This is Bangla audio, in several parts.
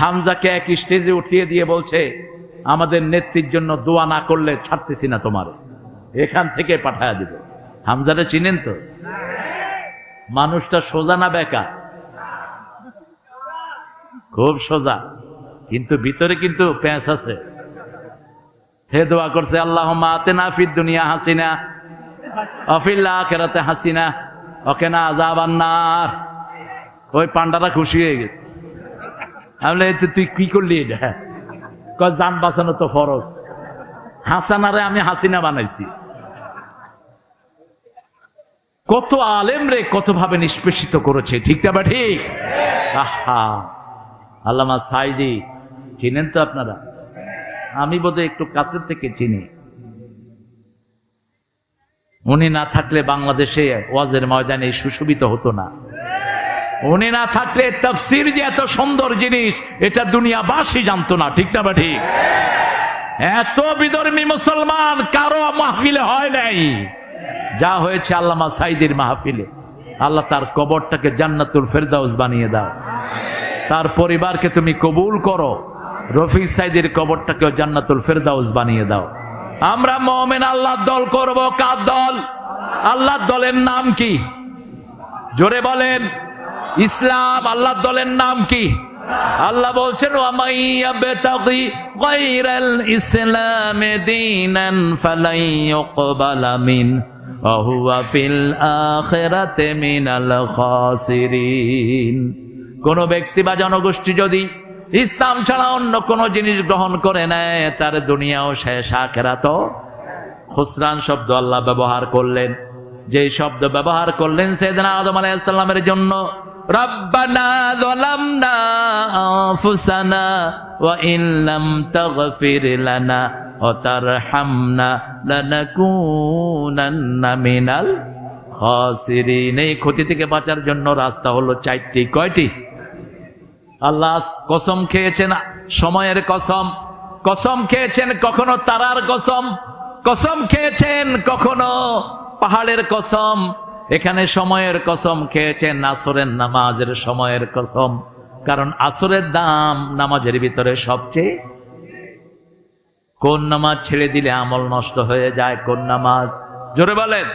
হামজাকে এক স্টেজে উঠিয়ে দিয়ে বলছে, আমাদের নেত্রীর জন্য দোয়া না করলে ছাড়তেছি না তোমার। এখান থেকে পাঠায় দিব। হামজারে চিনেন তো? মানুষটা সোজা না বেকা খুব সোজা, কিন্তু ভিতরে কিন্তু প্যাঁচ আছে। হে দোয়া করছে আল্লাহ মাতে না ফির দুনিয়া হাসিনা অফিল্লা কেরাতে হাসিনা ওকে না আজাবান্নার ওই পান্ডারা খুশি হয়ে গেছে। আমি বললাম, "এই তুই কি করলি এটা? কয় যান বাঁচানো তো ফরজ। হাসানারে আমি হাসিনা বানাইছি। কত আলেম রে কত ভাবে নিষ্পেষিত করেছে ঠিক না ঠিক? আহা আল্লামা সাইদি চিনেন তো আপনারা? আমি বোধহয় একটু কাছের থেকে চিনি। উনি না থাকলে বাংলাদেশে ওয়াজের ময়দানে সুশোভিত হতো না। উনি না থাকলে তফসির যে এত সুন্দর জিনিস, এটা দুনিয়াবাসী জানতো না, ঠিক না ঠিক? এত বিধর্মী মুসলমান কারও মাহফিলে হয় নাই। যা হয়েছে আল্লামা সাইদের মাহফিলে। আল্লাহ তার কবরটাকে জান্নাতুল ফেরদাউস বানিয়ে দাও। তার পরিবারকে তুমি কবুল করো। রফিক সাইদের কবরটাকেও জান্নাতুল ফেরদাউস বানিয়ে দাও। আমরা মমেন আল্লাহ দল করব কার দল? আল্লাহ দলের নাম কি? জোরে বলেন। ইসলাম আল্লাহ দলের নাম কি? আল্লাহ বলছেন ইসলাম কোন ব্যক্তি বা জনগোষ্ঠী যদি ইসলাম ছাড়া অন্য কোন জিনিস গ্রহণ করে নেয়, তার দুনিয়াও শেষ আখেরাত খুসরান শব্দ আল্লাহ ব্যবহার করলেন। যে শব্দ ব্যবহার করলেন, সেদিন আদম আলাইসাল্লামের জন্য এই ক্ষতি থেকে বাঁচার জন্য রাস্তা হলো চারটি, কয়টি? আল্লাহ কসম খেয়েছেন সময়ের কসম। কসম খেয়েছেন কখনো তারার কসম। কসম খেয়েছেন কখনো পাহাড়ের কসম। এখানে সময়ের কসম খেয়েছেন আসরের নামাজের সময়ের কসম। কারণ আসরের দাম নামাজের ভিতরে সবচেয়ে কোন নামাজ ছেড়ে দিলে আমল নষ্ট হয়ে যায়? কোন নামাজ? জোরে বলেন।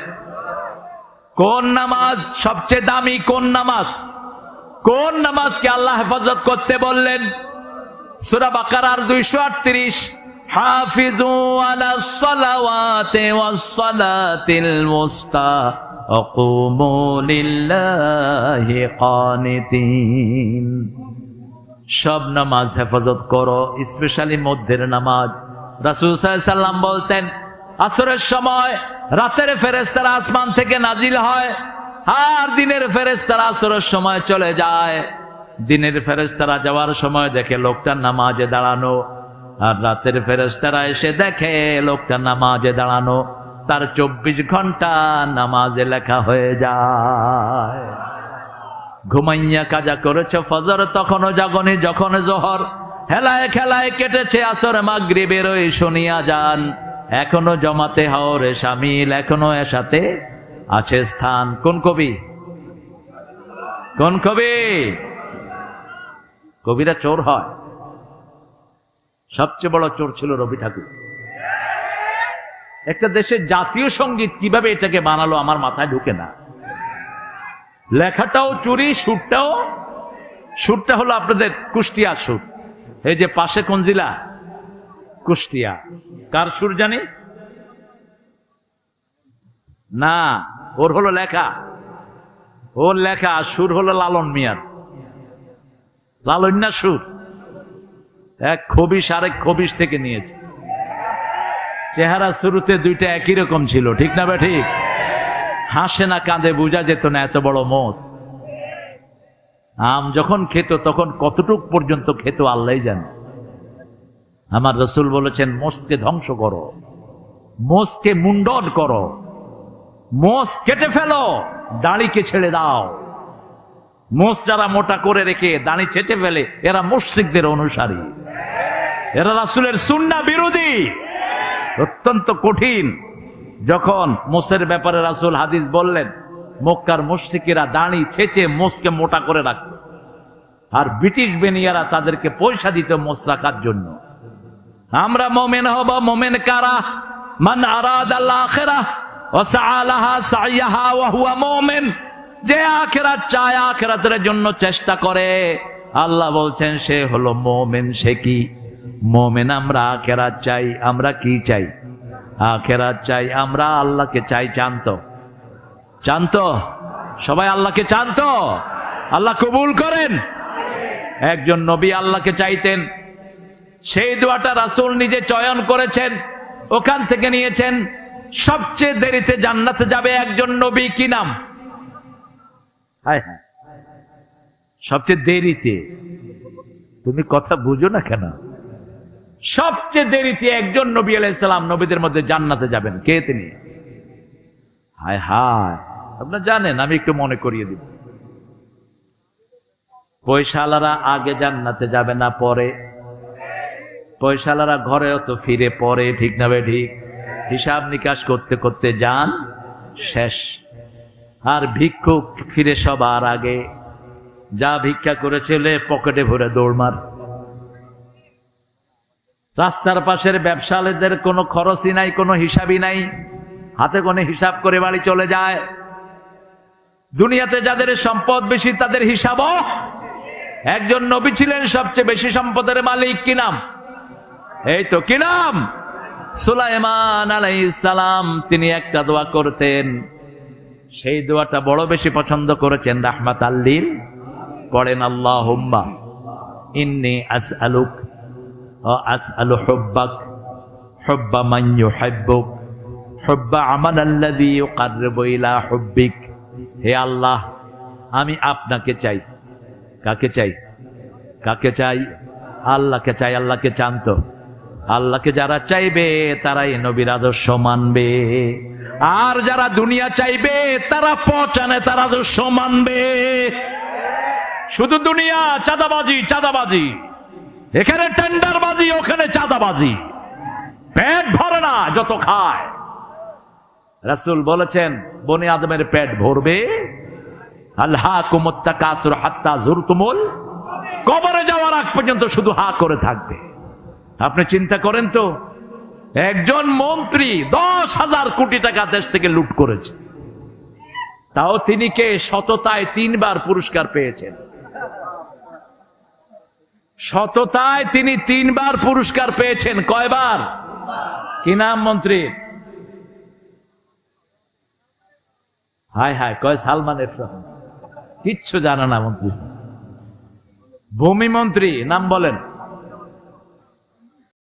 কোন নামাজ সবচেয়ে দামি কোন নামাজ? কোন নামাজকে আল্লাহ হেফাজত করতে বললেন? সুরা বাকারার দুইশো আটত্রিশ, হাফিজু আলা সালাওয়াতি ওয়াস সালাতিল মুস্তা। ওয়াকুমু লিল্লাহি কানিতিন সব নামাজ হেফাজত করো স্পেশালি মধ্যের নামাজ। রাসূল সাল্লাম বলতেন, আসরের সময় রাতের ফেরেশতারা আসমান থেকে নাজিল হয়, আর দিনের ফেরেশতারা আসরের সময় চলে যায়। দিনের ফেরেশতারা যাওয়ার সময় দেখে লোকটা নামাজে দাঁড়ানো, আর রাতের ফেরেশতারা এসে দেখে লোকটা নামাজে দাঁড়ানো। তার চব্বিশ ঘণ্টা নামাজে লেখা হয়ে যায়। ঘুমাইয়া কাজা করেছে, ফজর তখনও জাগনি, যখন জোহর। হেলায় খেলায় কেটেছে আসর মাগরিবের ওই শুনিয়া যান। এখনও জমাতে হাওরে সামিল, এখনও এর সাথে আছে স্থান। কোন কবি? কোন কবি? কবিরা চোর হয়। সবচেয়ে বড় চোর ছিল রবি ঠাকুর। একটা দেশের জাতীয় সংগীত কীভাবে এটাকে বানালো আমার মাথায় ঢুকে না। লেখাটাও চুরি, সুরটাও, সুরটা হলো আপনাদের কুষ্টিয়া সুর। এই যে পাশে কোন জেলা? কুষ্টিয়া। কার সুর জানি? না, ওর হলো লেখা। ওর লেখা, সুর হলো লালন মিয়ার। লালন্যা সুর। এক খবিস আরেক খবিস থেকে নিয়েছে। চেহারা শুরুতে দুইটা একই রকম ছিল, ঠিক না বে ঠিক? হাসে না কাঁদে, বোঝা যেত না এত বড় মোষ। আম যখন খেত, তখন কতটুক পর্যন্ত খেত আল্লাহ জানে। আমার রসুল বলেছেন, মোষকে ধ্বংস করো, মোষকে মুন্ডন করো, মোষ কেটে ফেলো, দাড়িকে ছেড়ে দাও। মোষ যারা মোটা করে রেখে দাড়ি চেটে ফেলে, এরা মুশ্রিকদের অনুসারী। এরা রাসুলের সুন্না বিরোধী। অত্যন্ত কঠিন। যখন মোষের ব্যাপারে রাসুল হাদিস বললেন, মক্কার মুশ্রিকেরা দাঁড়ি ছেচে মোষকে মোটা করে রাখত আর ব্রিটিশ বেনিয়ারা তাদেরকে পয়সা দিত মোষ রাখার জন্য। আমরা মোমেন হব, মোমেন কারা? মান আরাদ আল্লাহ যে আখেরাত চায়, আখেরাতের জন্য চেষ্টা করে। আল্লাহ বলছেন, সে হলো মোমেন, সে কি? মোমেন, আমরা আখেরাত চাই, আমরা কি চাই? আখেরাত চাই, আমরা আল্লাহকে চাই চান্ত। চান্ত? সবাই আল্লাহকে জানতো আল্লাহ কবুল করেন? একজন নবী আল্লাহকে চাইতেন। সেই দোয়াটা রাসূল নিজে চয়ন করেছেন, ওখান থেকে নিয়েছেন। সবচেয়ে দেরিতে জান্নাতে যাবে একজন নবী কি নাম? হায়। সবচেয়ে দেরিতে। তুমি কথা বুঝো না কেন? সবচেয়ে দেরিতে একজন নবী আলাইসালাম নবীদের মধ্যে জান্নাতে যাবেন। কে তিনি? হায় হায়, আপনার জানেন, আমি একটু মনে করিয়ে দিব। পয়সালারা আগে জান্নাতে যাবে না, পরে? পয়সালারা ঘরেও তো ফিরে, পরে, ঠিক না ঠিক? হিসাব নিকাশ করতে করতে যান, শেষ। আর ভিক্ষুক ফিরে সবার আগে। যা ভিক্ষা করেছিল পকেটে ভরে দৌড়মার রাস্তার পাশের ব্যবসায়ীদের কোনো খরচই নাই, কোনো হিসাবই নাই। হাতে কোনো হিসাব করে বাড়ি চলে যায়। দুনিয়াতে যাদের সম্পদ বেশি, তাদের হিসাবও একজন নবী ছিলেন সবচেয়ে বেশি সম্পদের মালিক। কি নাম? এই তো, কি নাম? সুলাইমান আলাইসালাম তিনি একটা দোয়া করতেন। সেই দোয়াটা বড় বেশি পছন্দ করেছেন রাহমাত আল্লিল পড়েন আল্লাহ হুম্মা ইন্নি আস আলুক আমান হে আল্লাহ, আমি আপনাকে চাই। কাকে চাই? কাকে চাই? আল্লাহকে চাই, আল্লাহকে চান্ত। আল্লাহকে যারা চাইবে, তারাই নবীর আদর্শ মানবে। আর যারা দুনিয়া চাইবে, তারা পচানে তার আদর্শ মানবে। শুধু দুনিয়া, চাঁদাবাজি চাঁদাবাজি। এখানে টেন্ডারবাজি, ওখানে চাঁদাবাজি। পেট ভরে না যত খায়। রাসূল বলেছেন, বনে আদমের পেট ভরবে। আল্লাহ কুমত্তা কাসুর হাত্তা জুরতুমুল। কবরে যাওয়ার আগ পর্যন্ত শুধু হা করে থাকবে। আপনি চিন্তা করেন তো, একজন মন্ত্রী দশ হাজার কোটি টাকা দেশ থেকে লুট করেছে। তাও তিনি কে? সততায় তিনবার পুরস্কার পেয়েছেন। সততায় তিনি তিনবার পুরস্কার পেয়েছেন। কয়বার? কি নাম মন্ত্রী? হায় হায় কয়? সালমান এফ কিচ্ছু জানা না মন্ত্রী। ভূমি মন্ত্রী, নাম বলেন।